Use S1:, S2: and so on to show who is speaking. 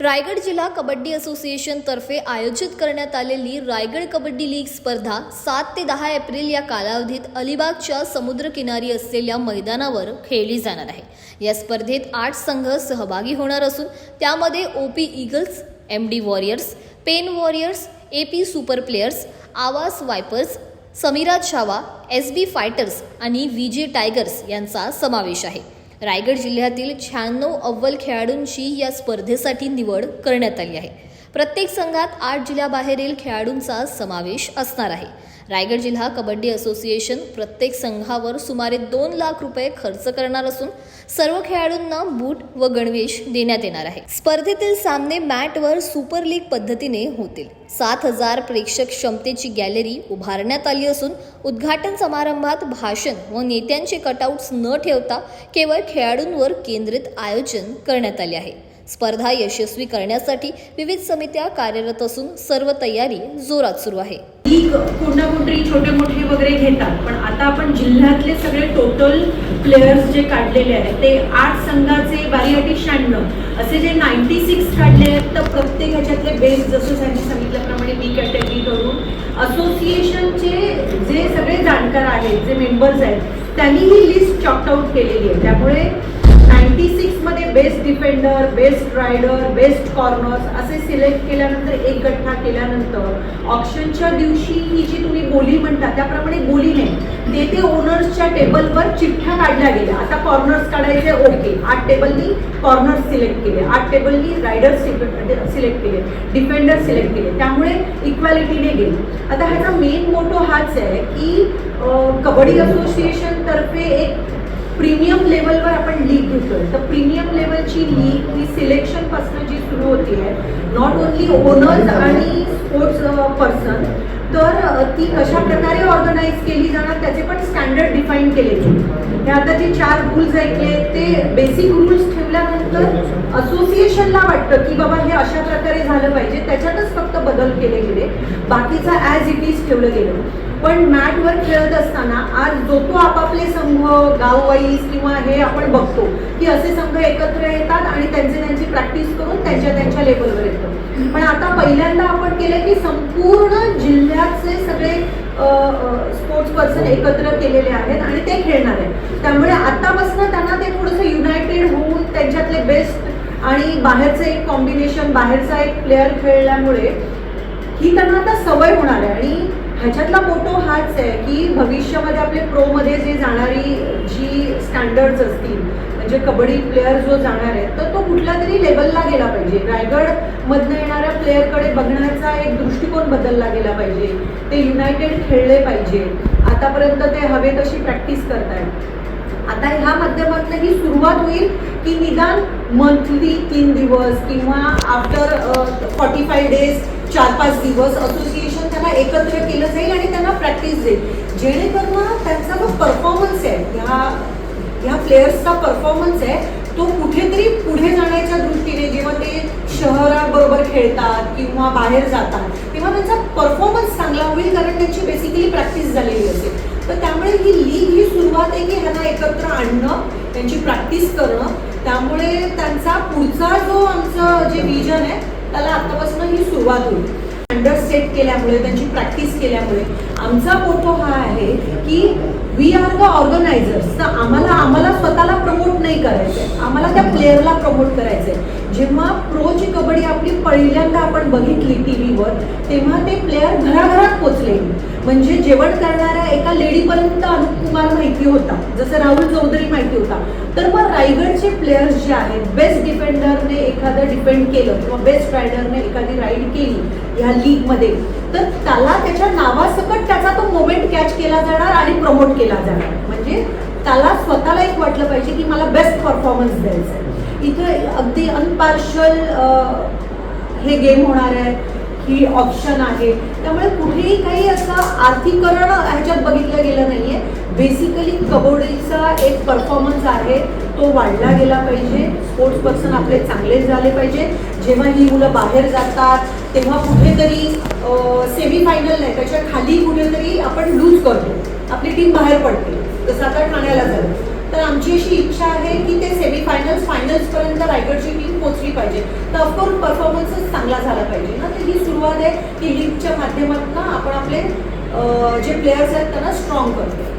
S1: रायगड जिल्हा कबड्डी असोसिएशनतर्फे आयोजित करण्यात आलेली रायगड कबड्डी लीग स्पर्धा सात ते दहा एप्रिल या कालावधीत अलिबागच्या समुद्रकिनारी असलेल्या मैदानावर खेळली जाणार आहे. या स्पर्धेत आठ संघ सहभागी होणार असून त्यामध्ये OP Eagles M D Warriors Pen Warriors A P super players Awas Vipers Samira Chhava S B Fighters आणि व्ही जे टायगर्स यांचा समावेश आहे. रायगड जिल्ह्यातील शहाण्णव अव्वल खेळाडूंची या स्पर्धेसाठी निवड करण्यात आली आहे. प्रत्येक संघात आठ जिल्ह्याबाहेरील खेळाडूंचा समावेश असणार आहे. रायगड जिल्हा कबड्डी असोसिएशन प्रत्येक संघावर सुमारे दोन लाख रुपये खर्च करणार असून सर्व खेळाडूंना बूट व गणवेश देण्यात येणार आहे. स्पर्धेतील सामने मॅटवर सुपर लीग पद्धतीने होतील. सात हजार प्रेक्षक क्षमतेची गॅलरी उभारण्यात आली असून उद्घाटन समारंभात भाषण व नेत्यांचे कटआउट्स न ठेवता केवळ खेळाडूंवर केंद्रित आयोजन करण्यात आले आहे. स्पर्धा यशस्वी करण्यासाठी विविध समित्या कार्यरत असून सर्व तयारी जोरात सुरू आहे.
S2: लीग कुठना कुठे छोटे मोठे वगैरे घेतात पण आता आपण जिल्ह्यातले सगळे टोटल प्लेयर्स जे काढलेले आहेत ते आठ संघाचे बारीआटी शहाण्णव असे जे नाईन्टी सिक्स काढले आहेत तर प्रत्येक ह्याच्यातले बेस जसं त्यांनी सांगितल्याप्रमाणे बी कॅटेगरी करून असोसिएशनचे जे सगळे जाणकार आहेत जे मेंबर्स आहेत त्यांनी ही लिस्ट चॉकआउट केलेली आहे. त्यामुळे best defender best raider best corners असे सिलेक्ट केल्यानंतर एक गठ्ठा केल्यानंतर ऑप्शनच्या दिवशी ही जी तुम्ही बोली म्हणता त्याप्रमाणे बोली नाही ते ते ओनर्सच्या टेबलवर चिठ्ठ्या काढल्या गेल्या. आता कॉर्नर्स काढायचे ओके आठ टेबलनी कॉर्नर्स सिलेक्ट केले. आठ टेबलनी रायडर सिलेक्ट केले. डिफेंडर सिलेक्ट केले. त्यामुळे इक्वॅलिटीने गेली. आता ह्याचा मेन मोटो हाच आहे की कबड्डी असोसिएशनतर्फे एक प्रीमियम लेवलवर आपण लीग घेतोय. तर प्रीमियम लेवलची लीग ही सिलेक्शनपासून जी सुरू होती आहे नॉट ओन्ली ओनर्स आणि स्पोर्ट्स पर्सन तर ती कशा प्रकारे ऑर्गनाईज केली जाणार त्याचे पण स्टँडर्ड डिफाईन केले गेले. हे आता जे चार रूल्स ऐकले ते बेसिक रूल्स ठेवल्यानंतर असोसिएशनला वाटतं की बाबा हे अशा प्रकारे झालं पाहिजे त्याच्यातच फक्त बदल केले गेले. बाकीचं ॲज इट इज ठेवलं गेलं. पण मॅटवर खेळत असताना आज जो तो आपापले संघ गाववाईज किंवा हे आपण बघतो की असे संघ एकत्र येतात आणि त्यांचे त्यांची प्रॅक्टिस करून त्यांच्या त्यांच्या लेवलवर येतो. पण आता पहिल्यांदा आपण केलं की संपूर्ण जिल्ह्याचे सगळे स्पोर्ट्स पर्सन एकत्र केलेले आहेत आणि ते खेळणार आहेत. त्यामुळे आतापासून त्यांना ते थोडंसं युनायटेड होऊन त्यांच्यातले बेस्ट आणि बाहेरचं एक कॉम्बिनेशन बाहेरचा एक प्लेअर खेळल्यामुळे ही त्यांना आता सवय होणार आहे. आणि ह्याच्यातला मोठो हाच आहे की भविष्यामध्ये आपले प्रोमध्ये जे जाणारी जी स्टँडर्ड्स असतील म्हणजे कबड्डी प्लेअर जो जाणार आहे तर तो कुठल्या तरी लेवलला गेला पाहिजे. रायगडमधनं येणाऱ्या प्लेअरकडे बघण्याचा एक दृष्टिकोन बदलला गेला पाहिजे. ते युनायटेड खेळले पाहिजे. आतापर्यंत ते हवे तशी प्रॅक्टिस करतायत. आता ह्या माध्यमातून ही सुरुवात होईल की निदान मंथली तीन दिवस किंवा आफ्टर फॉर्टी फाय डेज चार पाच दिवस असोसिएशन त्यांना एकत्र केलं जाईल आणि त्यांना प्रॅक्टिस देईल. जेणेकरून त्यांचा जो परफॉर्मन्स आहे ह्या ह्या प्लेयर्सचा परफॉर्मन्स आहे तो कुठेतरी पुढे जाण्याच्या दृष्टीने जेव्हा ते शहराबरोबर खेळतात किंवा बाहेर जातात तेव्हा त्यांचा परफॉर्मन्स चांगला होईल कारण त्यांची बेसिकली प्रॅक्टिस झालेली असेल तर त्यामुळे ही लीग ही सुरुवात आहे की ह्यांना एकत्र आणणं त्यांची प्रॅक्टिस करणं. त्यामुळे त्यांचा पुढचा जो आमचं जे विजन आहे त्याला आतापासून ही सुरुवात होईल. अंडर सेट केल्यामुळे त्यांची प्रॅक्टिस केल्यामुळे आमचा मोठो हा आहे की वी आर द ऑर्गनायझर्स तर आम्हाला आम्हाला स्वतःला प्रमोट नाही करायचंय. आम्हाला त्या प्लेअरला प्रमोट करायचंय. जेव्हा प्रोची कबड्डी आपली पहिल्यांदा आपण बघितली टी व्हीवर तेव्हा ते प्लेअर घराघरात पोचले. म्हणजे जेवण करणाऱ्या एका लेडीपर्यंत अनुप कुमार माहिती होता. जसं राहुल चौधरी माहिती होता. तर मग रायगडचे प्लेयर्स जे आहेत बेस्ट डिफेंडरने एखादं डिपेंड केलं किंवा बेस्ट रायडरने एखादी राईड केली ह्या लीगमध्ये तर त्याला त्याच्या नावासकट त्याचा तो मोमेंट कॅच केला जाणार आणि प्रमोट केला जाणार. म्हणजे त्याला स्वतःला एक वाटलं पाहिजे की मला बेस्ट परफॉर्मन्स द्यायचं आहे इथं अगदी अनपार्शल हे गेम होणार आहे. ही ऑप्शन आहे. त्यामुळे कुठेही काही असं आर्थिकरण ह्याच्यात बघितलं गेलं नाहीये. बेसिकली कबड्डीचा एक परफॉर्मन्स आहे. तो वाढला गेला पाहिजे. स्पोर्ट्स पर्सन आपले चांगले झाले पाहिजे. जेव्हा ही मुलं बाहेर जातात तेव्हा कुठेतरी सेमीफायनल नाही त्याच्याखाली कुठेतरी आपण लूज करतो. आपली टीम बाहेर पडते. जसं आता ठाण्याला झालं. तर आमची अशी इच्छा आहे की ते सेमीफायनल्स फायनल्सपर्यंत रायगडची टीम पोहोचली पाहिजे. तर ऑफकोर्स परफॉर्मन्सच चांगला झाला पाहिजे. ना तर ही सुरुवात आहे की लीगच्या माध्यमातून आपण आपले जे प्लेयर्स आहेत त्यांना स्ट्रॉंग करतो